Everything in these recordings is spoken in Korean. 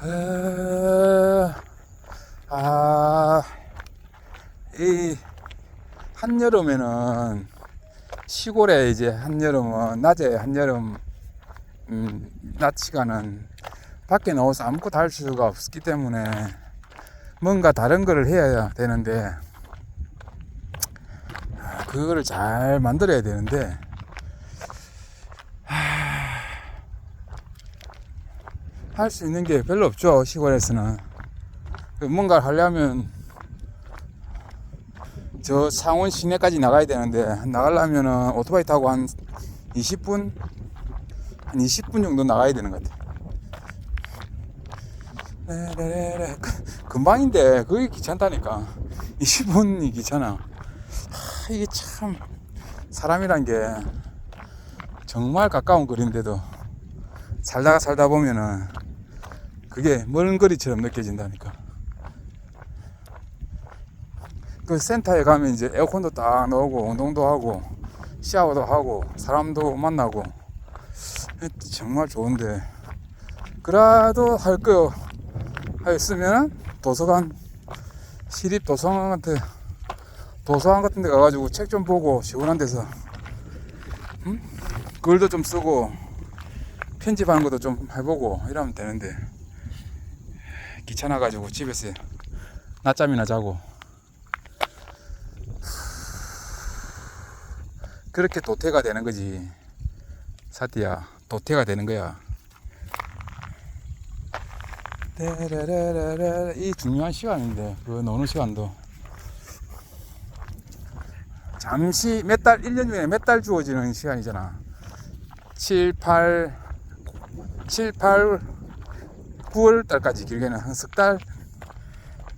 어, 아, 이 한여름에는 시골에 이제 한여름은 낮에 한여름 음, 낮 시간은 밖에 나와서 아무것도 할 수가 없기 때문에 뭔가 다른 거를 해야 되는데 아, 그거를 잘 만들어야 되는데 할 수 있는 게 별로 없죠 시골에서는 그 뭔가를 하려면 저 창원 시내까지 나가야 되는데 나가려면은 오토바이 타고 한 20분 한 20분 정도 나가야 되는 것 같아. 레레레레. 그- 금방인데 그게 귀찮다니까 20분이 귀찮아. 하, 이게 참 사람이란 게 정말 가까운 거리인데도 살다가 살다 보면은 그게 먼 거리처럼 느껴진다니까. 그 센터에 가면 이제 에어컨도 딱 나오고 운동도 하고 샤워도 하고 사람도 만나고 정말 좋은데 그래도 할 거 했으면 도서관 시립 도서관 같은 도서관 같은 데 가가지고 책 좀 보고 시원한 데서 음? 글도 좀 쓰고 편집하는 것도 좀 해보고 이러면 되는데 귀찮아가지고 집에서 낮잠이나 자고. 그렇게 도태가 되는 거지. 사띠야 도태가 되는 거야. 이 중요한 시간인데 그 노는 시간도. 잠시 몇 달 1년 중에 몇 달 주어지는 시간이잖아. 7, 8 7, 8 9월 달까지 길게는 한 석 달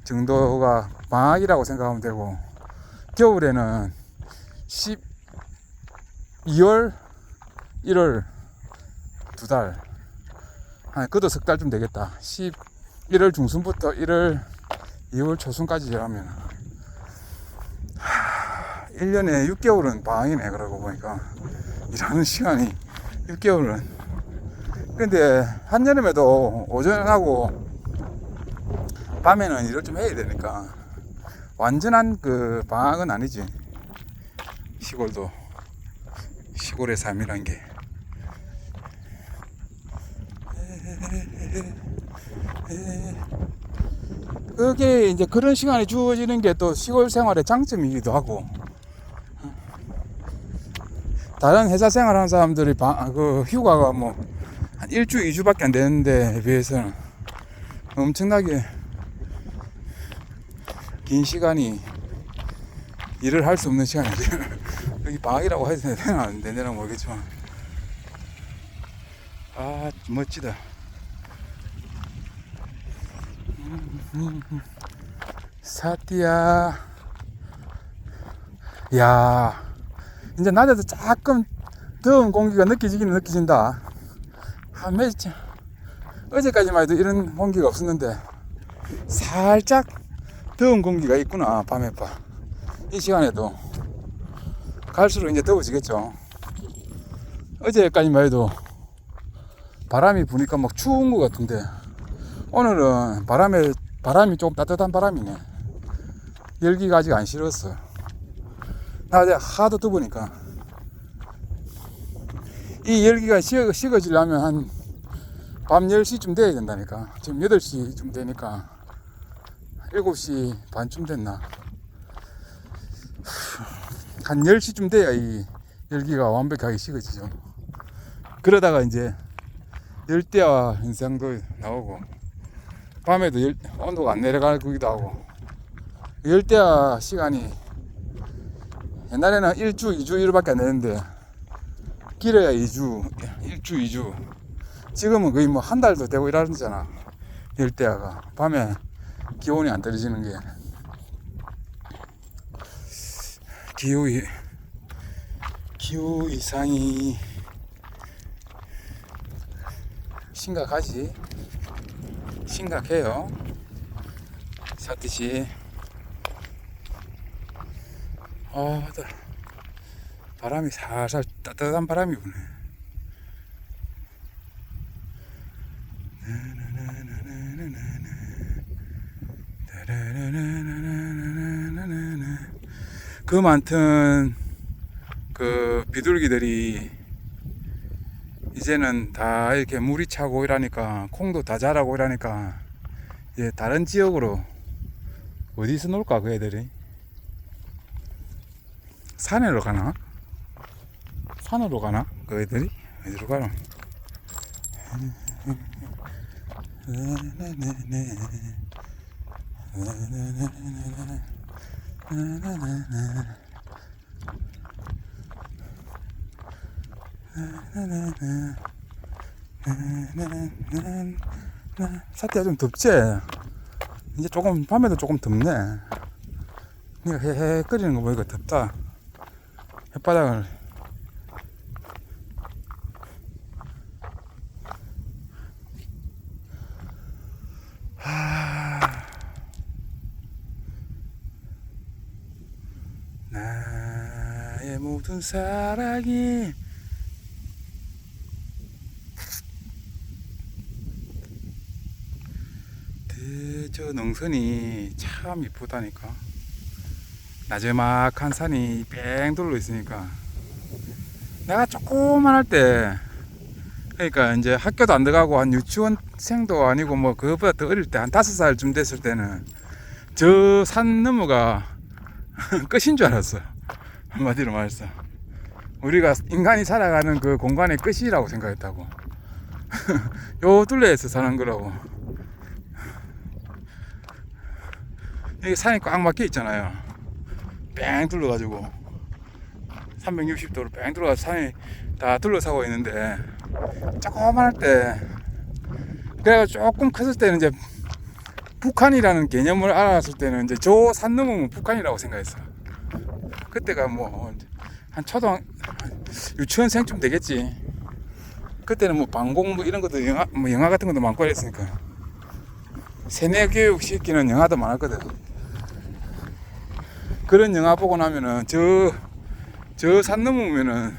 정도가 방학이라고 생각하면 되고 겨울에는 12월 1월 두 달. 아, 그도 석 달 좀 되겠다. 11월 중순부터 1월 2월 초순까지 일하면 하, 1년에 6개월은 방학이네 그러고 보니까 일하는 시간이 6개월은 근데 한여름에도 오전하고 밤에는 일을 좀 해야 되니까 완전한 그 방학은 아니지. 시골도 시골의 삶이란 게. 그게 이제 그런 시간이 주어지는 게 또 시골 생활의 장점이기도 하고. 다른 회사 생활하는 사람들이 방, 그 휴가가 뭐 한 일주, 이주밖에 안 되는데 비해서는 엄청나게 긴 시간이 일을 할 수 없는 시간이지. 여기 방학이라고 해도 되나 안 되나 모르겠지만. 아, 멋지다. 사띠야. 야, 이제 낮에도 조금 더운 공기가 느껴지기는 느껴진다. 한 며칠, 어제까지만 해도 이런 공기가 없었는데, 살짝 더운 공기가 있구나, 밤에 봐. 이 시간에도. 갈수록 이제 더워지겠죠. 어제까지만 해도 바람이 부니까 막 추운 것 같은데, 오늘은 바람에, 바람이 조금 따뜻한 바람이네. 열기가 아직 안 식었어. 낮에 하도 더우니까. 이 열기가 식어, 식어지려면 한 밤 10시쯤 돼야 된다니까. 지금 8시쯤 되니까 7시 반쯤 됐나. 한 10시쯤 돼야 이 열기가 완벽하게 식어지죠. 그러다가 이제 열대와 현상도 나오고 밤에도 열, 온도가 안 내려가기도 하고 열대야 시간이 옛날에는 1주, 2주 이렇게밖에 안 되는데 길어야 2주, 1주, 2주. 지금은 거의 뭐 한 달도 되고 이러잖아. 열대야가 밤에 기온이 안 떨어지는 게. 기후 이- 기후 이상이 심각하지. 심각해요. 사뜻이. 아 나- 바람이 살살 따뜻한 바람이 부네 그 많던 그 비둘기들이 이제는 다 이렇게 물이 차고 이러니까 콩도 다 자라고 이러니까 이제 다른 지역으로 어디서 놀까 그 애들이 산으로 가나? 산으로 가나? 그 애들이? 어디로 가나? 사태야 좀 덥지? 이제 조금 밤에도 조금 덥네. 니가 헤헤 끓이는 거 보니까 덥다. 햇바닥을 하... 모든 사랑이 그, 저 능선이 참 이쁘다니까. 나지막한 산이 뺑 둘러 있으니까 내가 조그만 할 때 그러니까 이제 학교도 안 들어가고 한 유치원생도 아니고 뭐 그거보다 더 어릴 때 한 다섯 살쯤 됐을 때는 저 산 너머가 끝인 줄 알았어 한마디로 말해서 우리가 인간이 살아가는 그 공간의 끝이라고 생각했다고 요 둘레에서 사는 거라고 여기 산이 꽉 막혀 있잖아요. 뺑 둘러가지고 360도로 뺑 둘러가서 산이 다 둘러싸고 있는데 조그만 할 때 그래가 조금 컸을 때는 이제 북한이라는 개념을 알았을 때는 이제 저 산 넘으면 북한이라고 생각했어. 그때가 뭐 한 초등 유치원생쯤 되겠지. 그때는 뭐 방공 뭐 이런 것도 영화 뭐 영화 같은 것도 많고 이랬으니까 세뇌 교육 시키는 영화도 많았거든. 그런 영화 보고 나면은 저 저 산 넘으면은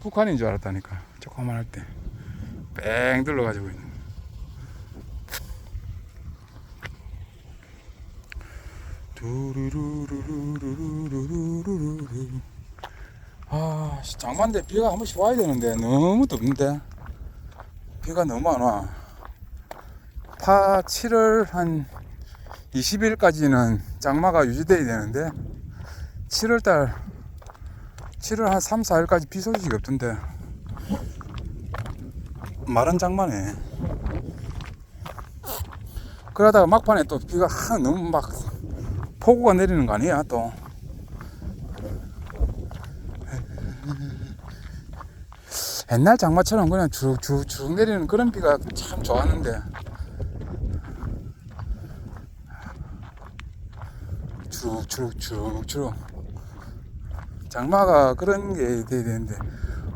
북한인 줄 알았다니까 조금만 할 때 뺑 둘러가지고 있는 두루루루루루루루루루 아 씨, 장만대 비가 한 번씩 와야 되는데 너무 덥는데 비가 너무 안 와. 파 7월 한 20일까지는 장마가 유지돼야 되는데 7월달 7월 한 3, 4일까지 비 소식이 없던데 마른 장마네 그러다가 막판에 또 비가 확 너무 막 폭우가 내리는 거 아니야 또? 옛날 장마처럼 그냥 쭉쭉쭉 내리는 그런 비가 참 좋았는데. 쭉쭉쭉쭉 장마가 그런 게 돼야 되는데.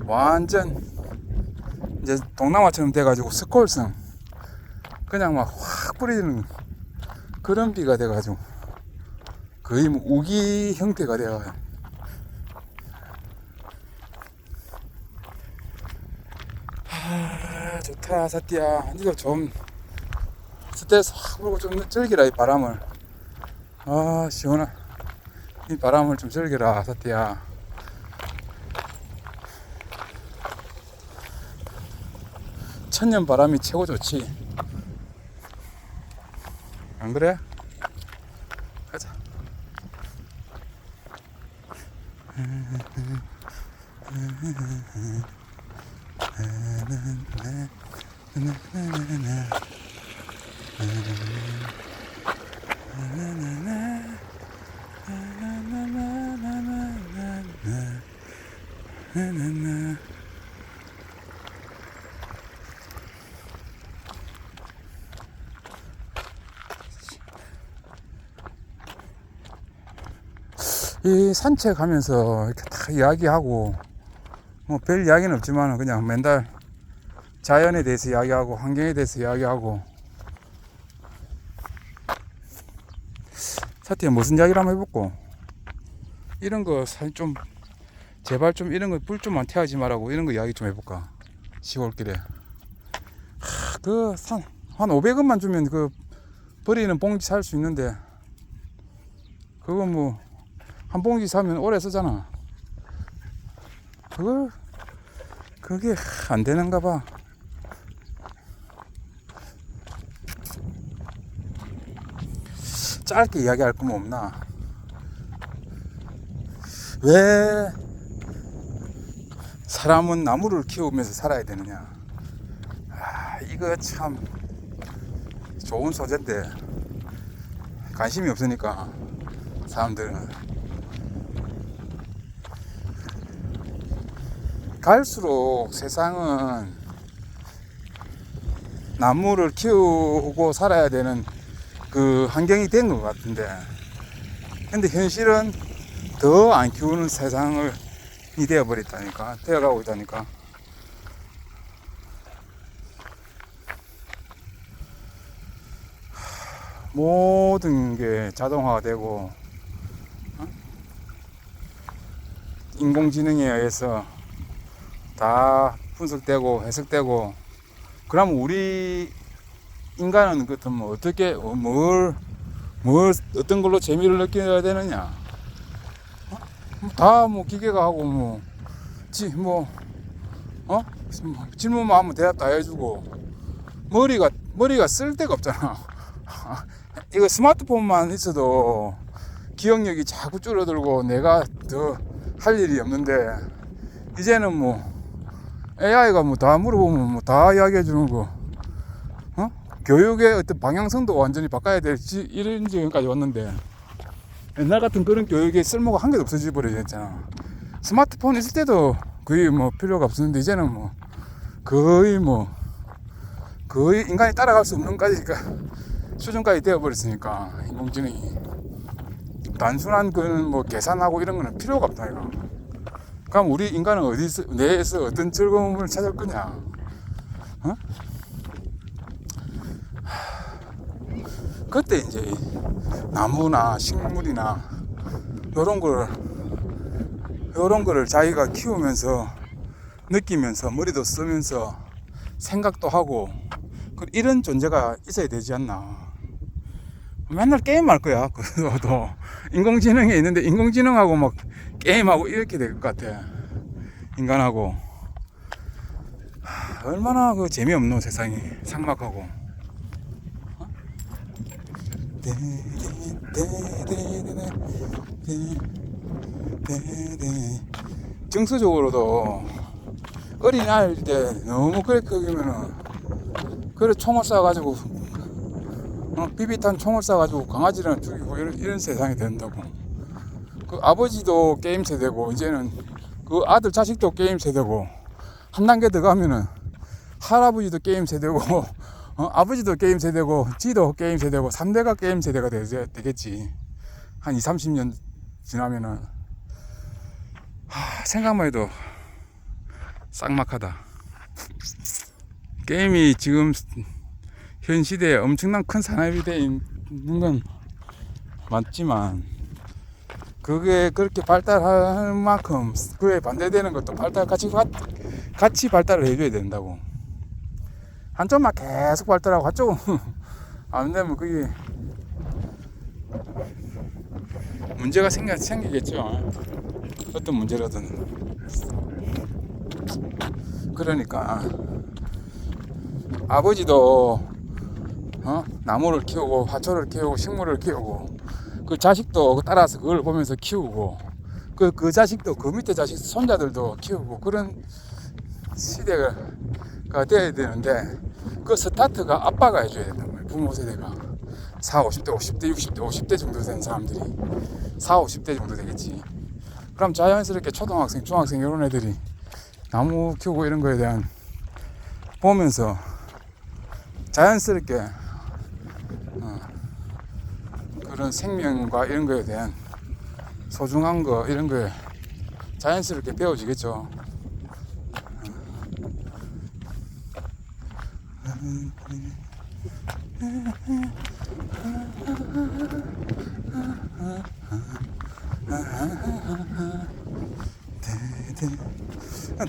완전 이제 동남아처럼 돼가지고 스콜성. 그냥 막 확 뿌리는 그런 비가 돼가지고 거의 뭐 우기 형태가 하 좋다 사띠야. 니도 좀 스트레스 확 풀고 좀 즐기라 이 바람을. 아 시원하. 이 바람을 좀 즐겨라 사띠야. 천년 바람이 최고 좋지. 안 그래? na na na 이 산책하면서 이렇게 다 이야기하고 뭐 별 이야기는 없지만 그냥 맨날 자연에 대해서 이야기하고 환경에 대해서 이야기하고. 사태야 무슨 이야기를 한번 해볼고 이런 거좀 제발 좀 이런 거불 좀만 태하지 말라고 이런 거 이야기 좀 해볼까? 시골길에. 하, 그, 산, 한 500원만 주면 그, 버리는 봉지 살 수 있는데, 그거 뭐, 한 봉지 사면 오래 쓰잖아. 그걸, 그게 하, 안 되는가 봐. 짧게 이야기할 거면 없나? 왜 사람은 나무를 키우면서 살아야 되느냐? 아, 이거 참 좋은 소재인데 관심이 없으니까 사람들은 갈수록 세상은 나무를 키우고 살아야 되는 그 환경이 된 것 같은데 근데 현실은 더 안 키우는 세상을 이 되어버렸다니까 되어가고 있다니까 모든 게 자동화가 되고 어? 인공지능에 의해서 다 분석되고 해석되고 그럼 우리 인간은 그뭐 어떻게 어, 뭘, 뭘 어떤 걸로 재미를 느껴야 되느냐 다 뭐 기계가 하고 뭐, 지, 뭐, 어? 뭐 질문만 하면 대답 다 해주고, 머리가, 머리가 쓸 데가 없잖아. 이거 스마트폰만 있어도 기억력이 자꾸 줄어들고 내가 더 할 일이 없는데, 이제는 뭐, AI가 뭐 다 물어보면 뭐 다 이야기해 주는 거, 어? 교육의 어떤 방향성도 완전히 바꿔야 될지, 이런 지경까지 왔는데, 옛날 같은 그런 교육에 쓸모가 한 개도 없어져 버렸잖아. 스마트폰 있을 때도 거의 뭐 필요가 없었는데 이제는 뭐 거의 뭐 거의 인간이 따라갈 수 없는 까지가 수준까지 되어 버렸으니까 인공지능이 단순한 그런 뭐 계산하고 이런 거는 필요가 없다 이거. 그럼 우리 인간은 어디서 내에서 어떤 즐거움을 찾을 거냐? 어? 그때 이제 나무나 식물이나 요런 걸 요런 거를 자기가 키우면서 느끼면서 머리도 쓰면서 생각도 하고 그 이런 존재가 있어야 되지 않나 맨날 게임할 거야 그래도 인공지능에 있는데 인공지능하고 막 게임하고 이렇게 될 것 같아. 인간하고. 하, 얼마나 그 재미없노 세상이. 삭막하고. 정서적으로도 어린 아이일 때 너무 그래 크기면은. 그래 총을 쏴가지고 어, 비비탄 총을 쏴가지고 강아지를 죽이고 이런, 이런 세상이 된다고. 그 아버지도 게임 세대고 이제는 그 아들 자식도 게임 세대고 한 단계 더 가면은 할아버지도 게임 세대고 어, 아버지도 게임 세대고 지도 게임 세대고 3대가 게임 세대가 되, 되겠지. 한 2, 30년 지나면은 하, 생각만 해도 쌍막하다. 게임이 지금 현 시대에 엄청난 큰 산업이 되어 있는 건 맞지만 그게 그렇게 발달할 만큼 그에 반대되는 것도 발달 같이 같이 발달을 해줘야 된다고 한쪽만 계속 발달하고 한쪽은 안 되면 그게 문제가 생겨, 생기겠죠. 어떤 문제라든. 그러니까 아버지도 어? 나무를 키우고 화초를 키우고 식물을 키우고 그 자식도 따라서 그걸 보면서 키우고 그, 그 자식도 그 밑에 자식 손자들도 키우고 그런 시대가 가 돼야 되는데 그 스타트가 아빠가 해줘야 된단 말이에요 부모 세대가. 4, 50대, 50대, 60대, 50대 정도 된 사람들이. 4, 50대 정도 되겠지. 그럼 자연스럽게 초등학생, 중학생 이런 애들이 나무 키우고 이런 거에 대한 보면서 자연스럽게 어, 그런 생명과 이런 거에 대한 소중한 거 이런 거에 자연스럽게 배워지겠죠.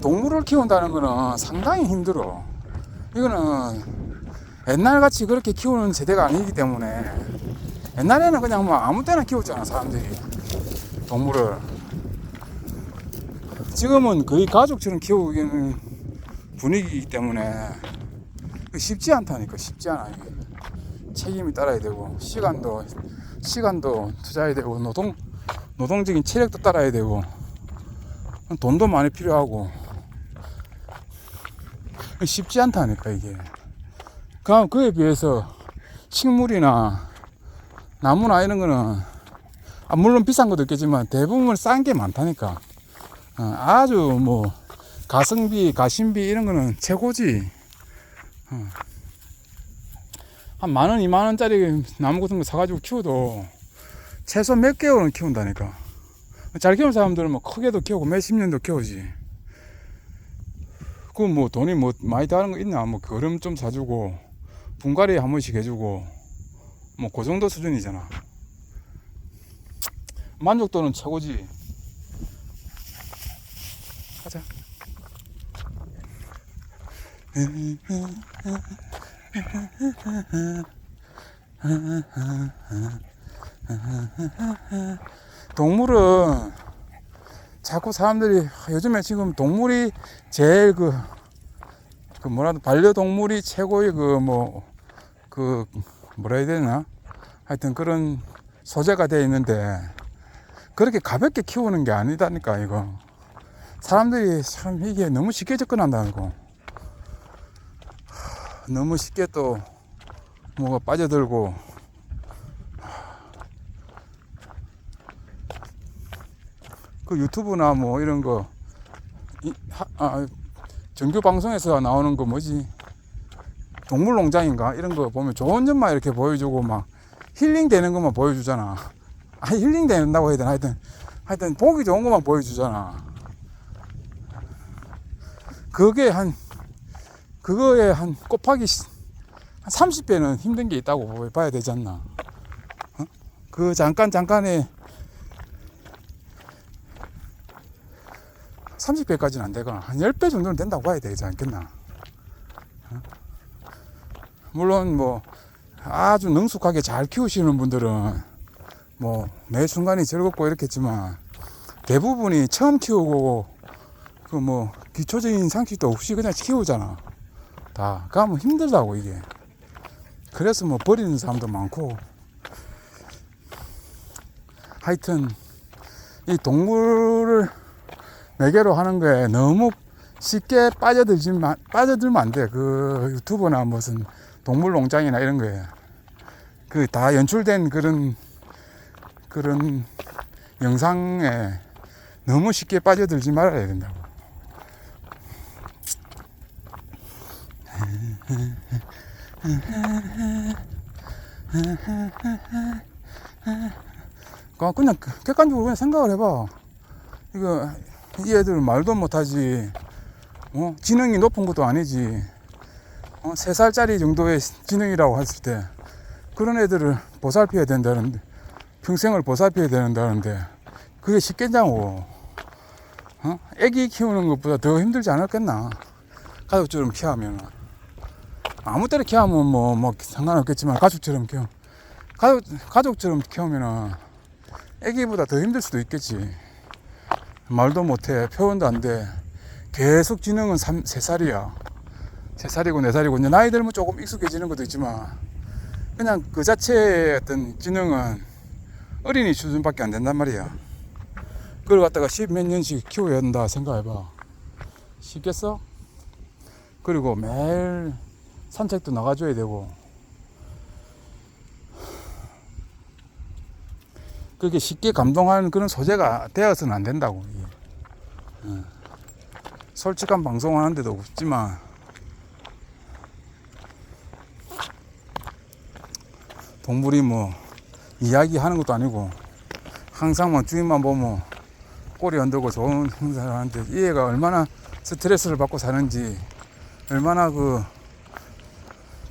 동물을 키운다는 거는 상당히 힘들어. 이거는 옛날 같이 그렇게 키우는 세대가 아니기 때문에 옛날에는 그냥 뭐 아무 때나 키웠잖아 사람들이. 동물을. 지금은 거의 가족처럼 키우기는 분위기이기 때문에 쉽지 않다니까 쉽지 않아 책임이 따라야 되고 시간도 시간도 투자해야 되고 노동 노동적인 체력도 따라야 되고 돈도 많이 필요하고. 쉽지 않다니까 이게. 그럼 그에 비해서 식물이나 나무나 이런 거는 아, 물론 비싼 것도 있겠지만 대부분 싼 게 많다니까. 어, 아주 뭐 가성비 가심비 이런 거는 최고지. 어. 한 만원 이만원짜리 나무 같은 거 사가지고 키워도 최소 몇 개월은 키운다니까. 잘 키우는 사람들은 뭐 크게도 키우고 몇십 년도 키우지. 그 뭐 돈이 뭐 많이 다른 거 있나? 뭐 거름 좀 사주고 분갈이 한 번씩 해주고 뭐 그 정도 수준이잖아. 만족도는 최고지. 가자. 동물은 자꾸 사람들이 요즘에 지금 동물이 제일 그, 그 뭐라 반려동물이 최고의 그 뭐그 뭐 라 해야 되나? 하여튼 그런 소재가 되어 있는데 그렇게 가볍게 키우는 게 아니다니까 이거. 사람들이 참 이게 너무 쉽게 하, 너무 쉽게 또 뭐가 빠져들고. 그 유튜브나 뭐 이런 거 이, 하, 아, 정규 방송에서 나오는 거 뭐지 동물 농장인가? 이런 거 보면 좋은 점만 이렇게 보여주고 막 힐링 되는 것만 보여주잖아. 아 힐링 된다고 해야 되나? 하여튼 하여튼 보기 좋은 것만 보여주잖아. 그게 한 그거에 한 곱하기 한 30배는 힘든 게 있다고 봐야 되지 않나? 어? 그 잠깐 잠깐에 30배까지는 안 되거나 한 10배 정도는 된다고 봐야 되지 않겠나. 어? 물론 뭐 아주 능숙하게 잘 키우시는 분들은 뭐 매 순간이 즐겁고 이렇겠지만 대부분이 처음 키우고 그 뭐 기초적인 상식도 없이 그냥 키우잖아. 다. 그러면 힘들다고 이게. 그래서 뭐 버리는 사람도 많고 하여튼 이 동물을 매개로 하는 거에 너무 쉽게 빠져들지만 빠져들면 안 돼. 그 유튜브나 무슨 동물 농장이나 이런 거에 그 다 연출된 그런 그런 영상에 너무 쉽게 빠져들지 말아야 된다고. 그러니까 그냥 객관적으로 그냥 생각을 해봐. 이거 이 애들 말도 못하지. 어? 지능이 높은 것도 아니지. 어? 3살짜리 정도의 지능이라고 했을 때 그런 애들을 보살펴야 된다는데 평생을 보살펴야 된다는데 그게 쉽겠냐고. 어? 애기 키우는 것보다 더 힘들지 않았겠나. 가족처럼 키우면. 아무 때나 키우면 뭐, 뭐 상관없겠지만 가족처럼 키우 가족, 가족처럼 키우면은 애기보다 더 힘들 수도 있겠지. 말도 못해. 표현도 안 돼. 계속 지능은 3, 3살이야. 3살이고 4살이고 이제 나이 들면 조금 익숙해지는 것도 있지만 그냥 그 자체의 어떤 지능은 어린이 수준밖에 안 된단 말이야. 그걸 갖다가 십 몇 년씩 키워야 한다 생각해봐. 쉽겠어? 그리고 매일 산책도 나가줘야 되고 그렇게 쉽게 감동하는 그런 소재가 되어서는 안 된다고. 이게. 어. 솔직한 방송하는 데도 없지만 동물이 뭐 이야기하는 것도 아니고 항상 뭐 주인만 보면 꼬리 흔들고 좋은 사람한테 이 애가 얼마나 스트레스를 받고 사는지 얼마나 그,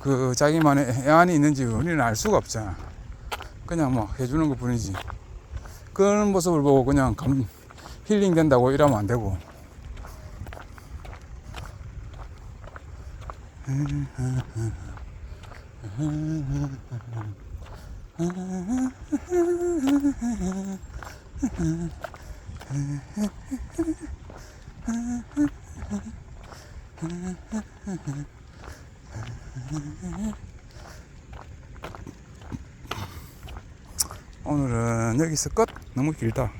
그 자기만의 애안이 있는지 우리는 알 수가 없잖아. 그냥 뭐 해주는 것 뿐이지. 그런 모습을 보고 그냥 감, 힐링 된다고 이러면 안 되고. 오늘은 여기서 끝. 너무 길다.